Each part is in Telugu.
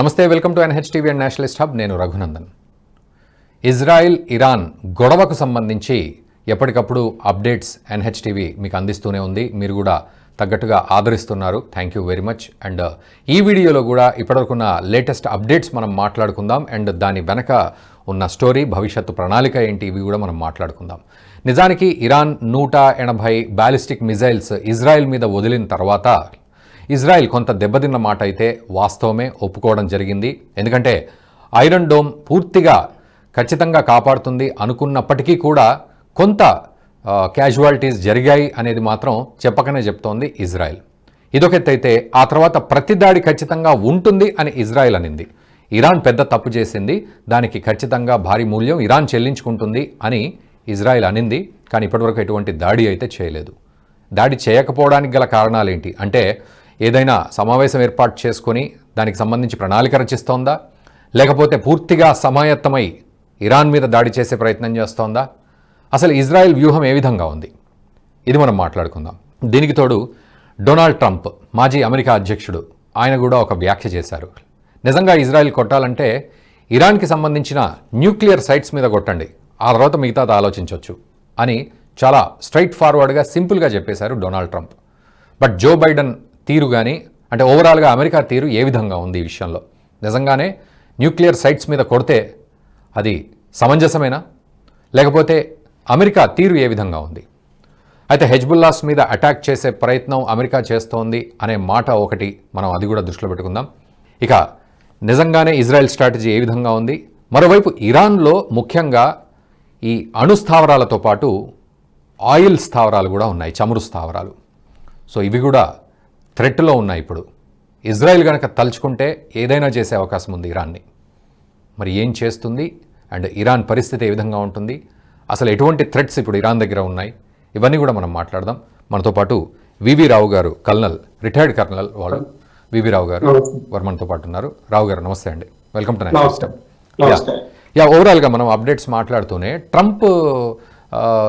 నమస్తే welcome to NH TV and nationalist hub. నేను రఘునందన్. ఇజ్రాయిల్ ఇరాన్ గొడవకు సంబంధించి ఎప్పటికప్పుడు అప్డేట్స్ ఎన్హెచ్ టీవీ మీకు అందిస్తూనే ఉంది. మీరు కూడా తగ్గట్టుగా ఆదరిస్తున్నారు. Thank you very much and ఈ వీడియోలో కూడా ఇప్పటివరకున్న లేటెస్ట్ అప్డేట్స్ మనం మాట్లాడుకుందాం. అండ్ దాని వెనక ఉన్న స్టోరీ భవిష్యత్తు ప్రణాళిక ఏంటి ఇవి కూడా మనం మాట్లాడుకుందాం. నిజానికి ఇరాన్ నూట ఎనభై బ్యాలిస్టిక్ మిజైల్స్ ఇజ్రాయెల్ మీద వదిలిన తర్వాత ఇజ్రాయెల్ కొంత దెబ్బతిన్న మాట అయితే వాస్తవమే ఒప్పుకోవడం జరిగింది. ఎందుకంటే ఐరన్ డోమ్ పూర్తిగా ఖచ్చితంగా కాపాడుతుంది అనుకున్నప్పటికీ కూడా కొంత క్యాజువాలిటీస్ జరిగాయి అనేది మాత్రం చెప్పకనే చెప్తోంది ఇజ్రాయెల్. ఇదొకెత్తైతే ఆ తర్వాత ప్రతిదాడి ఖచ్చితంగా ఉంటుంది అని ఇజ్రాయెల్ అనింది. ఇరాన్ పెద్ద తప్పు చేసింది. దానికి ఖచ్చితంగా భారీ మూల్యం ఇరాన్ చెల్లించుకుంటుంది అని ఇజ్రాయెల్ అనింది. కానీ ఇప్పటివరకు ఎటువంటి దాడి అయితే చేయలేదు. దాడి చేయకపోవడానికి గల కారణాలు ఏంటి అంటే ఏదైనా సమావేశం ఏర్పాటు చేసుకొని దానికి సంబంధించి ప్రణాళిక రచిస్తోందా? లేకపోతే పూర్తిగా సమాయత్తమై ఇరాన్ మీద దాడి చేసే ప్రయత్నం చేస్తోందా? అసలు ఇజ్రాయెల్ వ్యూహం ఏ విధంగా ఉంది? ఇది మనం మాట్లాడుకుందాం. దీనికి తోడు డొనాల్డ్ ట్రంప్ మాజీ అమెరికా అధ్యక్షుడు ఆయన కూడా ఒక వ్యాఖ్య చేశారు. నిజంగా ఇజ్రాయెల్ కొట్టాలంటే ఇరాన్కి సంబంధించిన న్యూక్లియర్ సైట్స్ మీద కొట్టండి. ఆ తర్వాత మిగతాది ఆలోచించవచ్చు అని చాలా స్ట్రైట్ ఫార్వర్డ్గా సింపుల్గా చెప్పేశారు Donald Trump. But Joe Biden తీరు కానీ అంటే ఓవరాల్గా అమెరికా తీరు ఏ విధంగా ఉంది ఈ విషయంలో? నిజంగానే న్యూక్లియర్ సైట్స్ మీద కొడితే అది సమంజసమేనా? లేకపోతే అమెరికా తీరు ఏ విధంగా ఉంది? అయితే హెజ్బుల్లాస్ మీద అటాక్ చేసే ప్రయత్నం అమెరికా చేస్తోంది అనే మాట ఒకటి మనం అది కూడా దృష్టిలో పెట్టుకుందాం. ఇక నిజంగానే ఇజ్రాయెల్ స్ట్రాటజీ ఏ విధంగా ఉంది? మరోవైపు ఇరాన్లో ముఖ్యంగా ఈ అణు స్థావరాలతో పాటు ఆయిల్ స్థావరాలు కూడా ఉన్నాయి చమురు స్థావరాలు. సో ఇవి కూడా థ్రెట్లో ఉన్నాయి ఇప్పుడు. ఇజ్రాయెల్ కనుక తలుచుకుంటే ఏదైనా చేసే అవకాశం ఉంది ఇరాన్ని. మరి ఏం చేస్తుంది? అండ్ ఇరాన్ పరిస్థితి ఏ విధంగా ఉంటుంది? అసలు ఎటువంటి థ్రెట్స్ ఇప్పుడు ఇరాన్ దగ్గర ఉన్నాయి? ఇవన్నీ కూడా మనం మాట్లాడదాం. మనతో పాటు వివి రావు గారు కల్నల్ రిటైర్డ్ కర్నల్ వాళ్ళు. వివి రావు గారు వారు మనతో పాటు ఉన్నారు. రావు గారు నమస్తే అండి. Welcome to system. నమస్తే. యా ఓవరాల్గా మనం అప్డేట్స్ మాట్లాడుతూనే ట్రంప్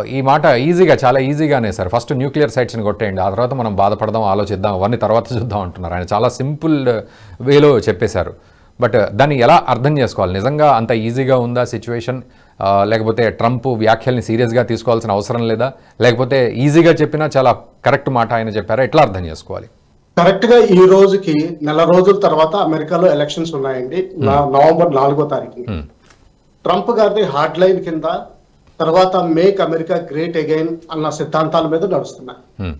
ఈ మాట ఈజీగా చాలా ఈజీగానే సార్. ఫస్ట్ న్యూక్లియర్ సైట్స్ని కొట్టేయండి ఆ తర్వాత మనం బాధపడదాం ఆలోచిద్దాం అవన్నీ తర్వాత చూద్దాం అంటున్నారు. ఆయన చాలా సింపుల్ వేలో చెప్పేశారు. బట్ దాన్ని ఎలా అర్థం చేసుకోవాలి? నిజంగా అంత ఈజీగా ఉందా సిచ్యువేషన్ లేకపోతే ట్రంప్ వ్యాఖ్యల్ని సీరియస్గా తీసుకోవాల్సిన అవసరం లేదా? లేకపోతే ఈజీగా చెప్పినా చాలా కరెక్ట్ మాట ఆయన చెప్పారా? ఎట్లా అర్థం చేసుకోవాలి? కరెక్ట్గా ఈ రోజుకి నెల రోజుల తర్వాత అమెరికాలో ఎలక్షన్స్ ఉన్నాయండి. నా- నవంబర్ నాలుగో తారీఖు Hmm. ట్రంప్ గారిది హార్డ్ లైన్ కింద తర్వాత మేక్ అమెరికా గ్రేట్ అగైన్ అన్న సిద్ధాంతాల మీద నడుస్తున్నాయి Hmm.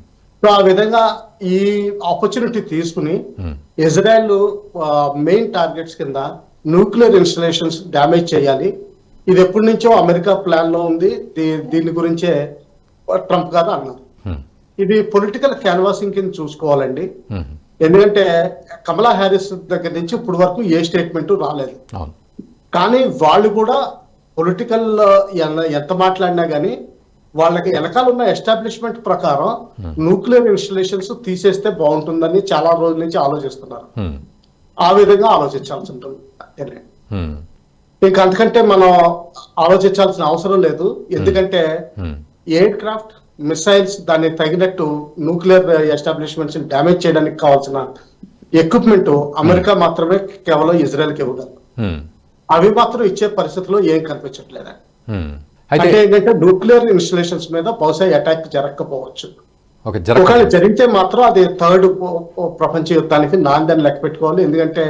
సో ఆ విధంగా ఈ ఆపర్చునిటీ తీసుకుని. ఇజ్రాయెల్ మెయిన్ టార్గెట్స్ కింద న్యూక్లియర్ ఇన్స్టలేషన్స్ డ్యామేజ్ చేయాలి ఇది ఎప్పటి నుంచో అమెరికా ప్లాన్లో ఉంది దీని గురించే ట్రంప్ గారు అన్నారు Hmm. ఇది పొలిటికల్ క్యాన్వాసింగ్ కింద చూసుకోవాలండి Hmm. ఎందుకంటే కమలా హ్యారిస్ దగ్గర నుంచి ఇప్పుడు వరకు ఏ స్టేట్మెంట్ రాలేదు కానీ వాళ్ళు కూడా పొలిటికల్ ఎంత మాట్లాడినా గానీ వాళ్ళకి వెనకాల ఉన్న ఎస్టాబ్లిష్మెంట్ ప్రకారం న్యూక్లియర్ ఇన్స్టలేషన్స్ తీసేస్తే బాగుంటుందని చాలా రోజుల నుంచి ఆలోచిస్తున్నారు Hmm. ఆ విధంగా ఆలోచించాల్సి ఉంటుంది. Hmm. ఇంకా అంతకంటే మనం ఆలోచించాల్సిన అవసరం లేదు ఎందుకంటే Hmm. ఎయిర్ క్రాఫ్ట్ మిసైల్స్ దాన్ని తగినట్టు న్యూక్లియర్ ఎస్టాబ్లిష్మెంట్స్ డ్యామేజ్ చేయడానికి కావాల్సిన ఎక్విప్మెంట్ అమెరికా మాత్రమే కేవలం ఇజ్రాయెల్కి ఇవ్వగలదు Hmm. అవి మాత్రం ఇచ్చే పరిస్థితిలో ఏం కనిపించట్లేదు అంటే ఏంటంటే న్యూక్లియర్ ఇన్స్టలేషన్స్ మీద బహుశా అటాక్ జరగకపోవచ్చు. ఒక జరగ ఒకవేళ జరిగితే మాత్రం అది థర్డ్ ప్రపంచ యుద్ధానికి నాందని లెక్క పెట్టుకోవాలి. ఎందుకంటే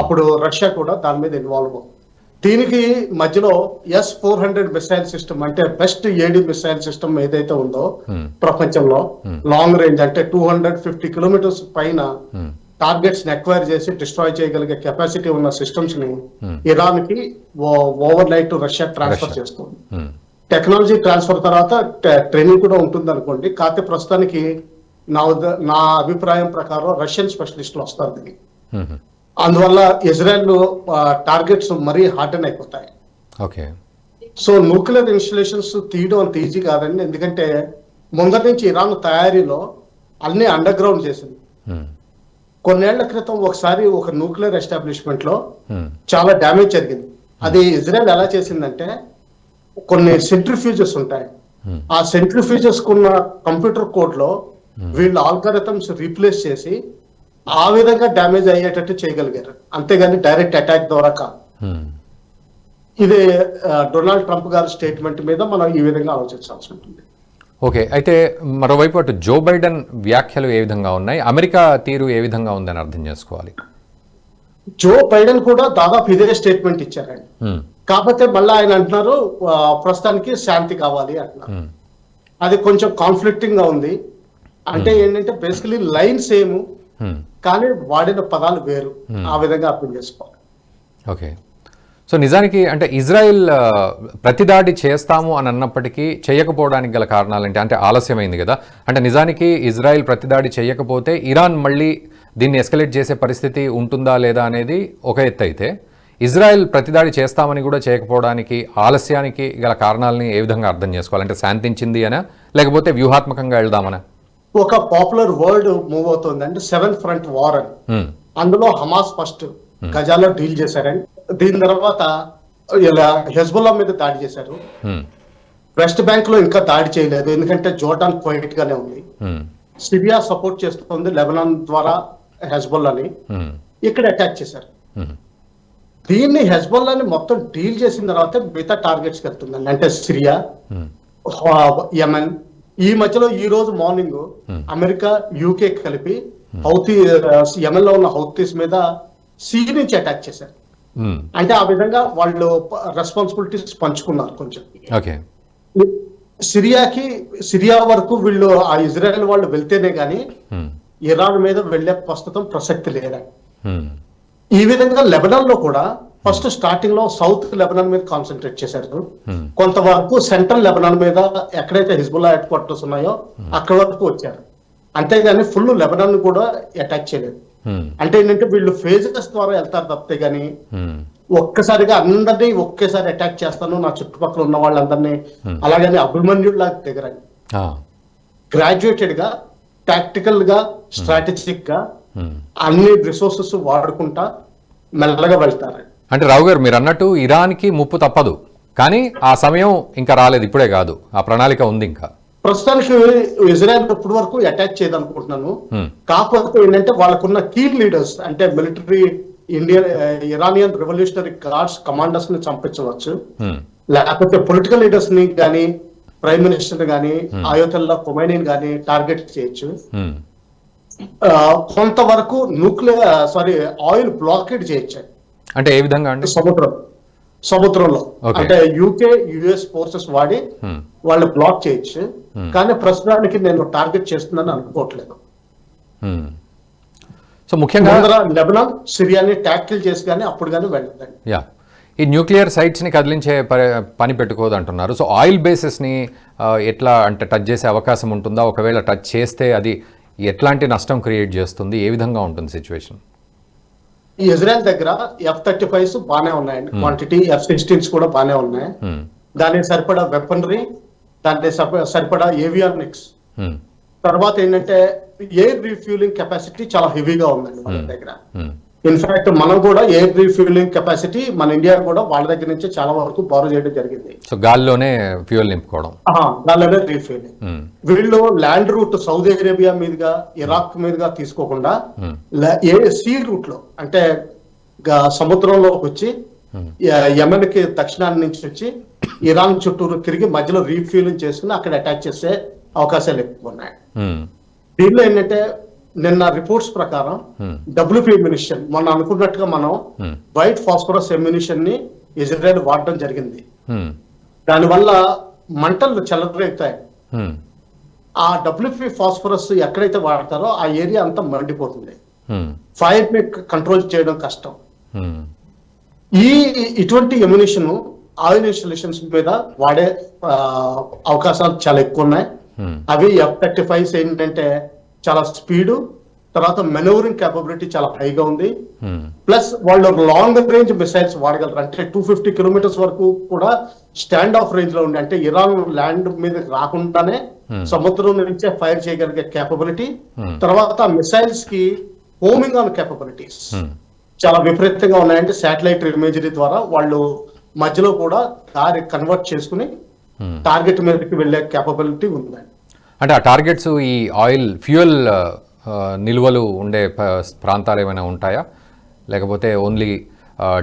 అప్పుడు రష్యా కూడా దాని మీద ఇన్వాల్వ్ అవుతుంది దీనికి మధ్యలో S four hundred missile system అంటే బెస్ట్ ఏడి మిసైల్ సిస్టమ్ ఏదైతే ఉందో. ప్రపంచంలో లాంగ్ రేంజ్ అంటే టూ హండ్రెడ్ ఫిఫ్టీ కిలోమీటర్స్ పైన. టార్గెట్స్ని అక్వైర్ చేసి డిస్ట్రాయ్ చేయగలిగే కెపాసిటీ ఉన్న సిస్టమ్స్ని Hmm. ఇరాన్కి ఓవర్ నైట్ రష్యా ట్రాన్స్ఫర్ చేస్తుంది Hmm. టెక్నాలజీ ట్రాన్స్ఫర్ తర్వాత ట- ట్రైనింగ్ కూడా ఉంటుంది అనుకోండి కాకపోతే ప్రస్తుతానికి నా నా అభిప్రాయం ప్రకారం రష్యన్ స్పెషలిస్టులు వస్తారు దీనికి Hmm. అందువల్ల ఇజ్రాయెల్ టార్గెట్స్ మరీ హార్డెన్ అయిపోతాయి ఓకే సో న్యూక్లియర్ ఇన్స్టలేషన్స్ తీయడం అంత ఈజీ కాదండి ఎందుకంటే ముందర నుంచి ఇరాన్ తయారీలో అన్ని అండర్ గ్రౌండ్ చేసింది Hmm. కొన్నేళ్ళ క్రితం ఒకసారి ఒక న్యూక్లియర్ ఎస్టాబ్లిష్మెంట్లో Hmm. చాలా డ్యామేజ్ జరిగింది. అది ఇజ్రాయెల్ ఎలా చేసిందంటే కొన్ని సెంట్రిఫ్యూజెస్ ఉంటాయి. Hmm. ఆ సెంట్రిఫ్యూజెస్ కున్న కంప్యూటర్ కోడ్లో వీళ్ళ ఆల్గరిథమ్స్ రీప్లేస్ చేసి ఆ విధంగా డ్యామేజ్ అయ్యేటట్టు చేయగలిగారు. అంతేగాని డైరెక్ట్ అటాక్ ద్వారా కాదు. ఇది డొనాల్డ్ ట్రంప్ గారి స్టేట్మెంట్ మీద మనం ఈ విధంగా ఆలోచించాల్సి ఉంటుంది. ఓకే అయితే మరోవైపు అటు జో బైడెన్ వ్యాఖ్యలు ఏ విధంగా ఉన్నాయి? అమెరికా తీరు ఏ విధంగా ఉందని అర్థం చేసుకోవాలి? జో బైడెన్ కూడా దాదాపు ఇదే స్టేట్మెంట్ ఇచ్చారండి. హ్మ్. కాకపోతే మళ్ళీ ఆయన అంటున్నారు ప్రస్తుతానికి శాంతి కావాలి అంటున్నారు. హ్మ్. అది కొంచెం కాన్ఫ్లిక్టింగ్గా ఉంది. అంటే ఏంటంటే బేసికలీ లైన్ సేమ్. కానీ వాడిన పదాలు వేరు. ఆ విధంగా అర్థం చేసుకోవాలి. ఓకే. సో నిజానికి అంటే ఇజ్రాయెల్ ప్రతిదాడి చేస్తాము అని అన్నప్పటికీ చేయకపోవడానికి గల కారణాలంటే? అంటే ఆలస్యమైంది కదా. అంటే నిజానికి ఇజ్రాయెల్ ప్రతిదాడి చేయకపోతే ఇరాన్ మళ్ళీ దీన్ని ఎస్కలేట్ చేసే పరిస్థితి ఉంటుందా లేదా అనేది ఒక ఎత్తు అయితే ఇజ్రాయెల్ ప్రతిదాడి చేస్తామని కూడా చేయకపోవడానికి ఆలస్యానికి గల కారణాలని ఏ విధంగా అర్థం చేసుకోవాలి? అంటే శాంతించింది అనా? లేకపోతే వ్యూహాత్మకంగా వెళ్దామనా? ఒక పాపులర్ వర్డ్ మూవ్ అవుతుంది. అంటే సెవెన్ ఫ్రంట్ వార్ అని. అందులో హమాస్ ఫస్ట్ గజాలో డీల్ చేశారండి దీని తర్వాత ఇలా హెజ్బుల్లా మీద దాడి చేశారు. వెస్ట్ బ్యాంక్లో ఇంకా దాడి చేయలేదు ఎందుకంటే జోర్డాన్ క్వైట్ గానే ఉంది. సిరియా సపోర్ట్ చేస్తుంది లెబనాన్ ద్వారా హెజ్బుల్లాని. ఇక్కడ అటాక్ చేశారు. దీన్ని హెజ్బుల్లాని మొత్తం డీల్ చేసిన తర్వాత మిగతా టార్గెట్స్కి వెళ్తుందండి అంటే సిరియా. యమన్ ఈ మధ్యలో ఈ రోజు మార్నింగ్ అమెరికా యూకే కలిపి హౌతీ యమన్లో ఉన్న హౌతీస్ మీద సీ నుంచి అటాక్ చేశారు. అంటే ఆ విధంగా వాళ్ళు రెస్పాన్సిబిలిటీస్ పంచుకున్నారు కొంచెం ఓకే సిరియాకి సిరియా వరకు వీళ్ళు ఆ ఇజ్రాయెల్ వాళ్ళు వెళ్తేనే గానీ. ఇరాన్ మీద వెళ్ళే ప్రస్తుతం ప్రసక్తి హ్మ్. ఈ విధంగా లెబనాన్లో కూడా ఫస్ట్ స్టార్టింగ్లో సౌత్ లెబనాన్ మీద కాన్సన్ట్రేట్ చేశారు. కొంతవరకు సెంట్రల్ లెబనాన్ మీద ఎక్కడైతే హిజ్బుల్లా హెడ్ క్వార్టర్స్ ఉన్నాయో అక్కడ వరకు వచ్చారు అంతేగాని ఫుల్ లెబనాన్ కూడా అటాక్ చేయలేదు. అంటే ఏంటంటే వీళ్ళు ఫేజెస్ ద్వారా వెళ్తారు తప్పితే గానీ హ్మ్. ఒక్కసారిగా అందరినీ ఒకేసారి అటాక్ చేస్తాను. నా చుట్టుపక్కల ఉన్న వాళ్ళందరినీ అలాగని అభిమన్యుడిలా దిగరండి. ఆ. గ్రాడ్యుయేటెడ్గా టాక్టికల్గా స్ట్రాటజిక్గా. అన్ని రిసోర్సెస్ వాడుకుంటా మెల్లగా వెళ్తారు అంటే రావు గారు మీరు అన్నట్టు ఇరాన్కి ముప్పు తప్పదు. కానీ ఆ సమయం ఇంకా రాలేదు ఇప్పుడే కాదు. ఆ ప్రణాళిక ఉంది ఇంకా. ప్రస్తుతానికి ఇజ్రాయెల్ ఇప్పటి వరకు అటాక్ చేయదనుకుంటున్నాను హ్మ్. కాకపోతే ఏంటంటే వాళ్ళకున్న కీ లీడర్స్ అంటే military Indian Iranian revolutionary guards కమాండర్స్ని చంపించవచ్చు హ్మ్. లేకపోతే పొలిటికల్ లీడర్స్ని కానీ ప్రైమ్ మినిస్టర్ గానీ ఆయోతల్లా కొమైనీని కానీ టార్గెట్ చేయొచ్చు. ఆ, కొంతవరకు న్యూక్లియర్ సారీ ఆయిల్ బ్లాకేడ్ చేయొచ్చు అంటే ఏ విధంగా అండి సముద్రం సముద్రంలో. అంటే యూకే యుఎస్ ఫోర్సెస్ వాడి. వాళ్ళు బ్లాక్ చేయొచ్చు. కానీ ప్రస్తుతానికి నేను టార్గెట్ చేస్తున్నాను అనుకోవట్లేదు. సో ముఖ్యంగా ముందర లెబనాన్ సిరియాని ట్యాకిల్ చేసి కానీ అప్పుడు కానీ వెళ్ళదండి. యా ఈ న్యూక్లియర్ సైట్స్ని కదిలించే పని పెట్టుకోదు అంటున్నారు సో ఆయిల్ బేసిస్ని ఎట్లా అంటే టచ్ చేసే అవకాశం ఉంటుందా? ఒకవేళ టచ్ చేస్తే అది ఎట్లాంటి నష్టం క్రియేట్ చేస్తుంది? ఏ విధంగా ఉంటుంది సిచ్యువేషన్ ఈ ఇజ్రాయెల్ దగ్గర ఎఫ్ థర్టీ ఫైవ్స్ బాగానే ఉన్నాయండి క్వాంటిటీ ఎఫ్ సిక్స్టీన్స్ కూడా బాగానే ఉన్నాయి. దానికి సరిపడా వెపనరీ సప- సరిపడా ఏవియానిక్స్ తర్వాత ఏంటంటే ఎయిర్ రీఫ్యూలింగ్ కెపాసిటీ చాలా హెవీగా ఉందండి మన దగ్గర. ఇన్ఫాక్ట్ మనం కూడా ఎయిర్ రీఫ్యూలింగ్ కెపాసిటీ మన ఇండియా కూడా వాళ్ళ దగ్గర నుంచి చాలా వరకు బారో చేయడం జరిగింది. సో గాల్లోనే ఫ్యూయల్ నింపుకోవడం. దానిలోనే రీఫ్యూలింగ్ Hmm. వీళ్ళు ల్యాండ్ రూట్ సౌదీ అరేబియా మీదుగా ఇరాక్ మీదుగా తీసుకోకుండా ఏ సీ రూట్లో అంటే సముద్రంలోకి వచ్చి య- యెమెన్కి దక్షిణాన్ని నుంచి వచ్చి ఇరాన్ చుట్టూరు తిరిగి మధ్యలో రీఫ్యూలింగ్ చేసుకుని అక్కడ అటాక్ చేసే అవకాశాలు ఎక్కువ ఉన్నాయి. దీనిలో ఏంటంటే నిన్న రిపోర్ట్స్ ప్రకారం డబ్ల్యూపీ ఎమ్యునిషన్ మొన్న అనుకున్నట్టుగా మనం. వైట్ ఫాస్ఫరస్ ఎమ్యునిషన్ని ఇజ్రాయెల్ వాడడం జరిగింది. దానివల్ల మంటలు చెలరేగుతాయి. ఆ డబ్ల్యూపీ ఫాస్ఫరస్ ఎక్కడైతే వాడతారో ఆ ఏరియా అంతా మండిపోతుంది. ఫైర్ని కంట్రోల్ చేయడం కష్టం. ఈ ఇటువంటి ఎమ్యునిషన్ ఆయిల్ ఇన్స్టలేషన్స్ మీద వాడే అవకాశాలు చాలా ఎక్కువ ఉన్నాయి Hmm. అవి ఎఫ్ థర్టీ ఫైవ్స్ ఏంటంటే చాలా స్పీడ్ తర్వాత మెనూరింగ్ కేపబిలిటీ చాలా హైగా ఉంది. Hmm. ప్లస్ వాళ్ళు లాంగ్ రేంజ్ మిసైల్స్ వాడగలరు. అంటే టూ ఫిఫ్టీ కిలోమీటర్స్ వరకు కూడా స్టాండ్ ఆఫ్ రేంజ్లో ఉంది అంటే ఇరాన్ ల్యాండ్ మీద రాకుండానే సముద్రం నుంచే ఫైర్ చేయగలిగే కేపబిలిటీ తర్వాత మిసైల్స్కి హోమింగ్ ఆన్ కేపబిలిటీస్ Hmm. చాలా విపరీతంగా ఉన్నాయంటే శాటిలైట్ ఇమేజరీ ద్వారా వాళ్ళు మధ్యలో కూడా దారి కన్వర్ట్ చేసుకుని Hmm. టార్గెట్ మీదకి వెళ్ళే కేపబిలిటీ ఉందండి అంటే ఆ టార్గెట్స్ ఈ ఆయిల్ ఫ్యూయల్ ఆ, నిల్వలు ఉండే ప్రాంతాలు ఏమైనా ఉంటాయా లేకపోతే ఓన్లీ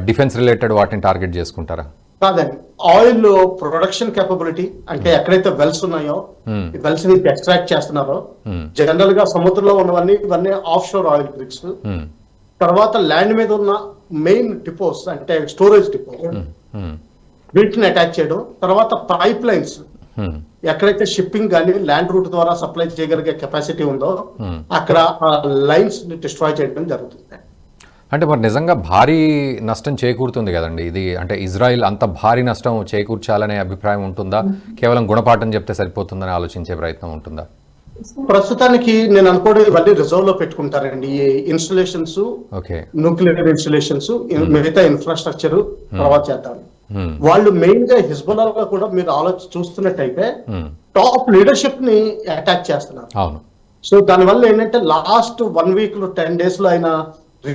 డిఫెన్స్ రిలేటెడ్ వాటిని టార్గెట్ చేసుకుంటారా కాదండి ఆయిల్ ప్రొడక్షన్ కేపబిలిటీ అంటే ఎక్కడైతే వెల్స్ ఉన్నాయో Hmm. వెల్స్ని ఎక్స్ట్రాక్ట్ చేస్తున్నారో Hmm. జనరల్గా సముద్రంలో ఉన్నవన్నీ ఇవన్నీ offshore oil rigs Hmm. తర్వాత ల్యాండ్ మీద ఉన్న మెయిన్ డిపోస్ అంటే స్టోరేజ్ డిపో Hmm. వీటిని అటాక్ చేయడం. తర్వాత పైప్ లైన్స్. ఎక్కడైతే షిప్పింగ్ కానీ ల్యాండ్ రూట్ ద్వారా సప్లై చేయగలిగే కెపాసిటీ ఉందో. అక్కడ లైన్స్ని డిస్ట్రాయ్ చేయడం జరుగుతుంది. అంటే మరి నిజంగా భారీ నష్టం చేకూరుతుంది కదండి. ఇది అంటే ఇజ్రాయిల్ అంత భారీ నష్టం చేకూర్చాలనే అభిప్రాయం ఉంటుందా? కేవలం గుణపాఠం చెప్తే సరిపోతుందని ఆలోచించే ప్రయత్నం ఉంటుందా? ప్రస్తుతానికి నేను అనుకోవడం ఇవన్నీ రిజర్వ్లో పెట్టుకుంటారండి ఈ ఇన్స్టలేషన్స్ న్యూక్లియర్ ఇన్స్టలేషన్స్ మిగతా ఇన్ఫ్రాస్ట్రక్చర్ తర్వాత చేద్దాం Hmm. వాళ్ళు మెయిన్గా హిజ్బుల్లాలో కూడా మీరు ఆలోచి చూస్తున్నట్టయితే Hmm. టాప్ లీడర్షిప్ని అటాక్ చేస్తున్నారు సో దానివల్ల ఏంటంటే లాస్ట్ వన్ వీక్లో టెన్ డేస్లో అయిన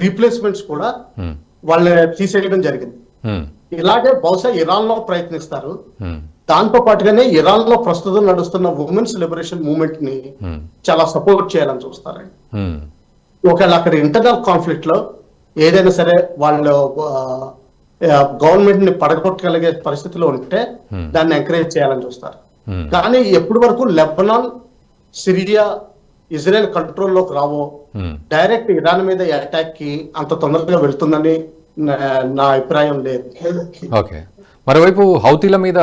రీప్లేస్మెంట్స్ కూడా Hmm. వాళ్ళని తీసేయడం జరిగింది Hmm. ఇలాగే బహుశా ఇరాన్లో ప్రయత్నిస్తారు Hmm. దాంతో పాటుగానే ఇరాన్లో ప్రస్తుతం నడుస్తున్న ఉమెన్స్ లిబరేషన్ మూవ్మెంట్ని Hmm. చాలా సపోర్ట్ చేయాలని చూస్తారండి Hmm. ఒకవేళ అక్కడ ఇంటర్నల్ కాన్ఫ్లిక్ట్లో ఏదైనా సరే వాళ్ళు గవర్నమెంట్ని పడగొట్టగలిగే పరిస్థితిలో ఉంటే Hmm. దాన్ని ఎంకరేజ్ చేయాలని చూస్తారు. కానీ ఎప్పటి వరకు లెబనాన్ సిరియా ఇజ్రాయెల్ కంట్రోల్లోకి రావో. డైరెక్ట్ ఇరాన్ మీద అటాక్కి అంత తొందరగా వెళ్తుందని నా- నా అభిప్రాయం లేదు ఓకే మరోవైపు హౌతీల మీద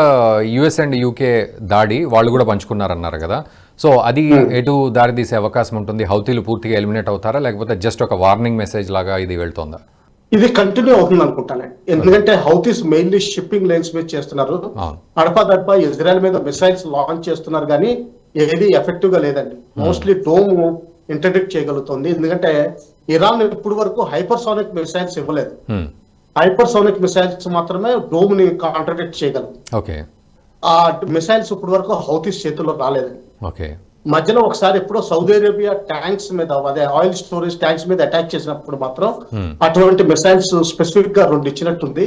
యుఎస్ అండ్ యూకే దాడి వాళ్ళు కూడా పంచుకున్నారన్నారు కదా. సో అది ఎటు దారి తీసే అవకాశం ఉంటుంది? హౌతీలు పూర్తిగా ఎలిమినేట్ అవుతారా? లేకపోతే జస్ట్ ఒక వార్నింగ్ మెసేజ్ లాగా ఇది వెళ్తుందా? ఇది కంటిన్యూ అవుతుంది అనుకుంటాను. ఎందుకంటే హౌతీస్ మెయిన్లీ షిప్పింగ్ లైన్స్ మీద చేస్తున్నారు. అడపా దడపా ఇజ్రాయెల్ మీద మిసైల్స్ లాంచ్ చేస్తున్నారు కానీ ఏది ఎఫెక్టివ్గా లేదండి మోస్ట్లీ డోమ్ ఇంటర్డిక్ట్ చేయగలుగుతుంది. ఎందుకంటే ఇరాన్ ఇప్పటి వరకు హైపర్సోనిక్ మిసైల్స్ ఇవ్వలేదు. Hmm. హైపర్సోనిక్ మిసైల్స్ మాత్రమే డోమ్ని కాంట్రడిక్ట్ చేయగలదు ఓకే ఆ మిసైల్స్ ఇప్పటి వరకు హౌతీస్ చేతుల్లో రాలేదండి ఓకే మధ్యలో ఒకసారి ఎప్పుడో సౌదీ అరేబియా ట్యాంక్స్ మీద అదే ఆయిల్ స్టోరేజ్ ట్యాంక్స్ మీద అటాక్ చేసినప్పుడు మాత్రం. అటువంటి మిసైల్స్ స్పెసిఫిక్గా రెండు ఇచ్చినట్టుంది.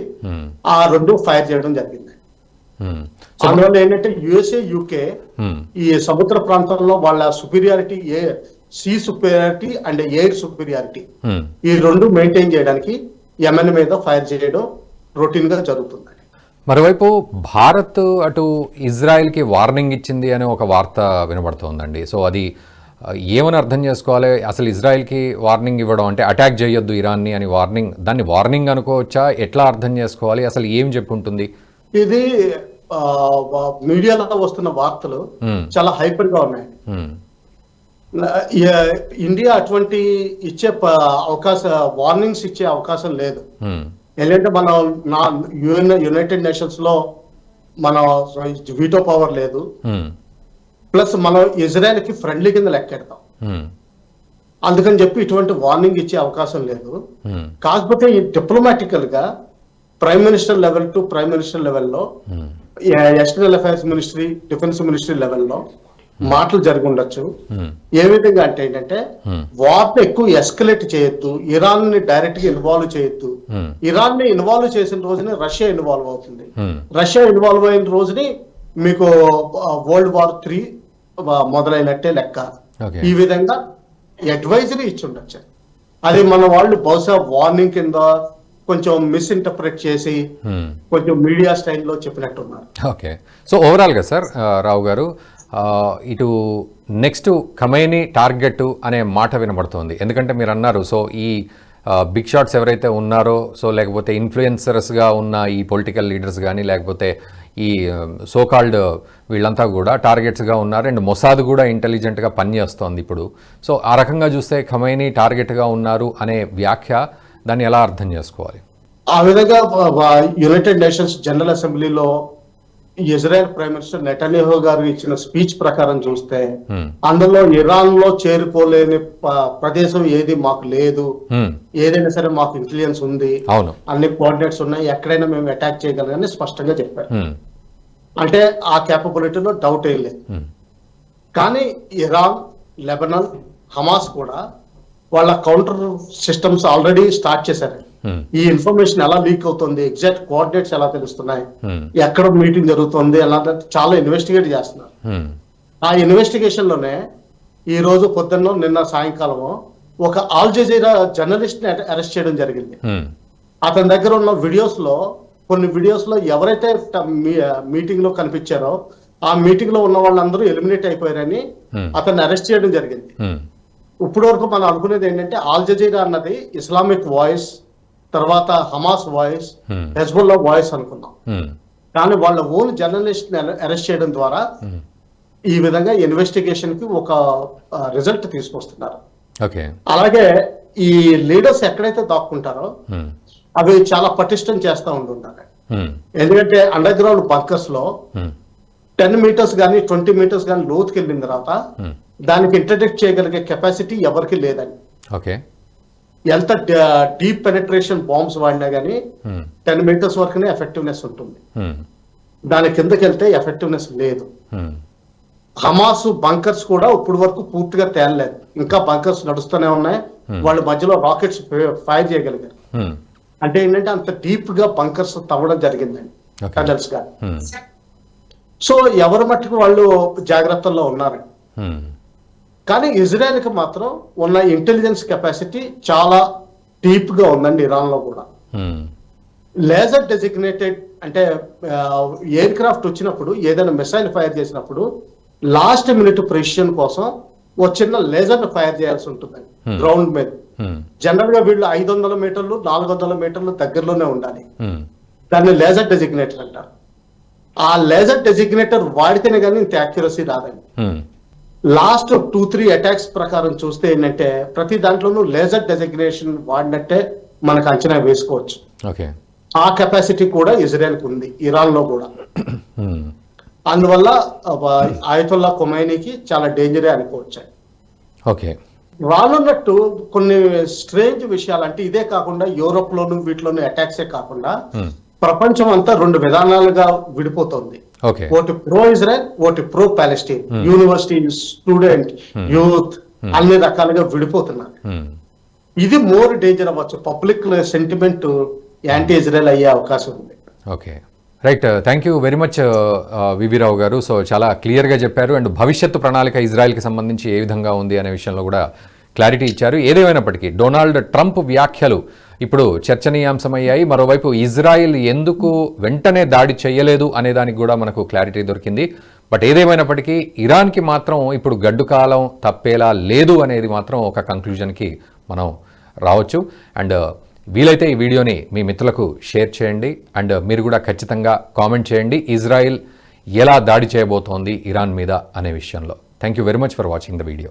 ఆ రెండు ఫైర్ చేయడం జరిగింది. అందువల్ల ఏంటంటే యుఎస్ఏ యూకే. ఈ సముద్ర ప్రాంతంలో వాళ్ళ superiority A sea superiority and air superiority. ఈ రెండు మెయింటైన్ చేయడానికి యమన్ మీద ఫైర్ చేయడం రొటీన్గా జరుగుతుంది. మరోవైపు భారత్ అటు ఇజ్రాయెల్కి వార్నింగ్ ఇచ్చింది అనే ఒక వార్త వినబడుతోందండి. సో అది ఏమని అర్థం చేసుకోవాలి? అసలు ఇజ్రాయెల్కి వార్నింగ్ ఇవ్వడం అంటే అటాక్ చేయొద్దు ఇరాన్ని అని వార్నింగ్ దాన్ని వార్నింగ్ అనుకోవచ్చా? ఎట్లా అర్థం చేసుకోవాలి? అసలు ఏం చెప్పుంటుంది ఇది మీడియాలో వస్తున్న వార్తలు. చాలా హైపర్గా ఉన్నాయి ఇండియా అటువంటి ఇచ్చే అవకాశ వార్నింగ్స్ ఇచ్చే అవకాశం లేదు. ఎందుకంటే మనం నా యుఎన్ యునైటెడ్ నేషన్స్లో మన వీటో పవర్ లేదు. ప్లస్ మనం ఇజ్రాయెల్కి ఫ్రెండ్లీ కింద లెక్కెడతాం. అందుకని చెప్పి ఇటువంటి వార్నింగ్ ఇచ్చే అవకాశం లేదు. కాకపోతే డిప్లొమాటికల్గా prime minister level to prime minister లెవెల్లో. External affairs ministry defence ministry లెవెల్లో మాటలు జరిగి ఉండొచ్చు Hmm. ఏ విధంగా అంటే ఏంటంటే Hmm. వార్ ఎక్కువ ఎస్కలేట్ చేయొద్దు ఇరాన్ని డైరెక్ట్గా ఇన్వాల్వ్ చేయొద్దు. ఇరాన్ని ఇన్వాల్వ్ చేసిన రోజునే రష్యా ఇన్వాల్వ్ అవుతుంది. రష్యా ఇన్వాల్వ్ అయిన రోజుని మీకు వరల్డ్ వార్ త్రీ మొదలైనట్టే లెక్క. ఈ విధంగా అడ్వైజరీ ఇచ్చి ఉండొచ్చు అది మన వాళ్ళు బహుశా వార్నింగ్ కింద కొంచెం మిస్ఇంటర్ప్రిట్ చేసి. కొంచెం మీడియా స్టైల్లో చెప్పినట్టున్నారు ఓకే సో ఓవరాల్గా సార్ ఆ, రావు గారు ఇటు నెక్స్ట్ కమేని టార్గెట్ అనే మాట వినబడుతోంది. ఎందుకంటే మీరు అన్నారు సో ఈ బిగ్ షాట్స్ ఎవరైతే ఉన్నారో సో లేకపోతే ఇన్ఫ్లుయెన్సర్స్గా ఉన్న ఈ పొలిటికల్ లీడర్స్ కానీ లేకపోతే ఈ సోకాల్డ్ వీళ్ళంతా కూడా టార్గెట్స్గా ఉన్నారు. అండ్ మొసాద్ కూడా ఇంటెలిజెంట్గా పనిచేస్తోంది ఇప్పుడు. సో ఆ రకంగా చూస్తే ఖమైనీ టార్గెట్గా ఉన్నారు అనే వ్యాఖ్య దాన్ని ఎలా అర్థం చేసుకోవాలి? ఆ విధంగా యునైటెడ్ నేషన్స్ జనరల్ అసెంబ్లీలో Israel prime minister Netanyahu garu ఇచ్చిన స్పీచ్ ప్రకారం చూస్తే. అందులో ఇరాన్లో చేరుకోలేని ప్రదేశం ఏది మాకు లేదు. ఏదైనా సరే మాకు ఇంటెలిజెన్స్ ఉంది అన్ని కోఆర్డినేట్స్ ఉన్నాయి ఎక్కడైనా మేము అటాక్ చేయగలమని స్పష్టంగా చెప్పారు. అంటే ఆ కేపబిలిటీలో డౌట్ ఏం లేదు. కానీ ఇరాన్ లెబనాన్ హమాస్ కూడా వాళ్ళ కౌంటర్ సిస్టమ్స్ ఆల్రెడీ స్టార్ట్ చేశారు. ఈ ఇన్ఫర్మేషన్ ఎలా లీక్ అవుతుంది ఎగ్జాక్ట్ కోఆర్డినేట్స్ ఎలా తెలుస్తున్నాయి Hmm. ఎక్కడ మీటింగ్ జరుగుతుంది అలా చాలా ఇన్వెస్టిగేట్ చేస్తున్నారు Hmm. ఆ ఇన్వెస్టిగేషన్లోనే ఈ రోజు పొద్దున్న నిన్న సాయంకాలము ఒక ఆల్ జజీరా జర్నలిస్ట్ని అరెస్ట్ చేయడం జరిగింది. అతని దగ్గర ఉన్న వీడియోస్లో కొన్ని వీడియోస్లో ఎవరైతే మీటింగ్లో కనిపించారో ఆ మీటింగ్లో ఉన్న వాళ్ళందరూ ఎలిమినేట్ అయిపోయారని Hmm. అతన్ని అరెస్ట్ చేయడం జరిగింది. ఇప్పటి వరకు మనం అనుకునేది ఏంటంటే ఆల్ జజీరా అన్నది ఇస్లామిక్ వాయిస్ తర్వాత Hamas voice Hmm. Hezbollah voice అనుకున్నాం హ్మ్. కానీ వాళ్ళ ఓన్ జర్నలిస్ట్ని అరెస్ట్ చేయడం ద్వారా హ్మ్. ఈ విధంగా ఇన్వెస్టిగేషన్కి ఒక రిజల్ట్ తీసుకొస్తున్నారు అలాగే ఈ లీడర్స్ ఎక్కడైతే దాక్కుంటారో. అవి చాలా పటిష్టం చేస్తూ హ్మ్. ఎందుకంటే అండర్ గ్రౌండ్ బంకర్స్లో. టెన్ మీటర్స్ కానీ ట్వంటీ మీటర్స్ కానీ లోతుకి వెళ్ళిన తర్వాత. దానికి ఇంటర్డెక్ట్ చేయగలిగే కెపాసిటీ ఎవరికి లేదండి ఓకే ఎంత డీప్ పెనట్రేషన్ బాంబ్స్ వాడినా కానీ. టెన్ మీటర్స్ వరకునే ఎఫెక్టివ్నెస్ ఉంటుంది హ్మ్. దాని కిందకి వెళ్తే ఎఫెక్టివ్నెస్ లేదు హ్మ్. హమాస్ బంకర్స్ కూడా ఇప్పుడు వరకు పూర్తిగా తేలలేదు ఇంకా బంకర్స్ నడుస్తూనే ఉన్నాయి వాళ్ళ మధ్యలో రాకెట్స్ ఫైర్ చేయగలిగారు. అంటే ఏంటంటే అంత డీప్గా బంకర్స్ తవ్వడం జరిగిందండి టనల్స్గా. సో ఎవరి మట్టుకు వాళ్ళు జాగ్రత్తల్లో ఉన్నారు. కానీ ఇజ్రాయెల్కి మాత్రం ఉన్న ఇంటెలిజెన్స్ కెపాసిటీ చాలా డీప్గా ఉందండి ఇరాన్లో కూడా. లేజర్ డెసిగ్నేటెడ్ అంటే ఎయిర్ క్రాఫ్ట్ వచ్చినప్పుడు ఏదైనా మిసైల్ ఫైర్ చేసినప్పుడు లాస్ట్ మినిట్ ప్రెసిషన్ కోసం ఓ చిన్న లేజర్ ఫైర్ చేయాల్సి ఉంటుంది. గ్రౌండ్ మీద. జనరల్గా వీళ్ళు ఐదు వందల మీటర్లు నాలుగు వందల మీటర్లు దగ్గరలోనే ఉండాలి. దాన్ని లేజర్ డెసిగ్నేటర్ అంటారు ఆ లేజర్ డెసిగ్నేటర్ వాడితేనే కానీ ఇంత యాక్యురసీ రాదండి. లాస్ట్ టూ త్రీ అటాక్స్ ప్రకారం చూస్తే ఏంటంటే ప్రతి దాంట్లోనూ లేజర్ డెసిగ్నేషన్ వాడినట్టే మనకు అంచనా వేసుకోవచ్చు. ఆ కెపాసిటీ కూడా ఇజ్రాయెల్కు ఉంది ఇరాన్లో కూడా. హ్మ్. అందువల్ల ఆయతుల్లా కొమైనీకి చాలా డేంజరే అనుకోవచ్చు? ఓకే. రానున్నట్టు కొన్ని స్ట్రేంజ్ విషయాలు అంటే ఇదే కాకుండా యూరోప్ లోను వీటిలోను అటాక్సే కాకుండా హ్మ్. ప్రపంచం అంతా రెండు విధానాలుగా విడిపోతుంది. ఒకటి ప్రో ఇజ్రాయెల్ ఒకటి pro Palestine. University student youth అన్ని రకాలుగా విడిపోతున్నారు. హ్మ్. ఇది మోర్ డేంజర్ అవ్వచ్చు. పబ్లిక్ సెంటిమెంట్ యాంటీ ఇజ్రాయెల్ అయ్యే అవకాశం ఉంది. Okay. Right thank you very much V V Rao garu. So చాలా క్లియర్గా చెప్పారు. అండ్ భవిష్యత్తు ప్రణాళిక ఇజ్రాయెల్కి సంబంధించి ఏ విధంగా ఉంది అనే విషయంలో కూడా క్లారిటీ ఇచ్చారు. ఏదేమైనప్పటికీ డొనాల్డ్ ట్రంప్ వ్యాఖ్యలు ఇప్పుడు చర్చనీయాంశమయ్యాయి. మరోవైపు ఇజ్రాయిల్ ఎందుకు వెంటనే దాడి చేయలేదు అనే దానికి కూడా మనకు క్లారిటీ దొరికింది. బట్ ఏదేమైనప్పటికీ ఇరాన్కి మాత్రం ఇప్పుడు గడ్డు కాలం తప్పేలా లేదు అనేది మాత్రం ఒక కంక్లూజన్కి మనం రావచ్చు. అండ్ వీలైతే ఈ వీడియోని మీ మిత్రులకు షేర్ చేయండి. అండ్ మీరు కూడా ఖచ్చితంగా కామెంట్ చేయండి. ఇజ్రాయిల్ ఎలా దాడి చేయబోతోంది ఇరాన్ మీద అనే విషయంలో. Thank you very much for watching the video.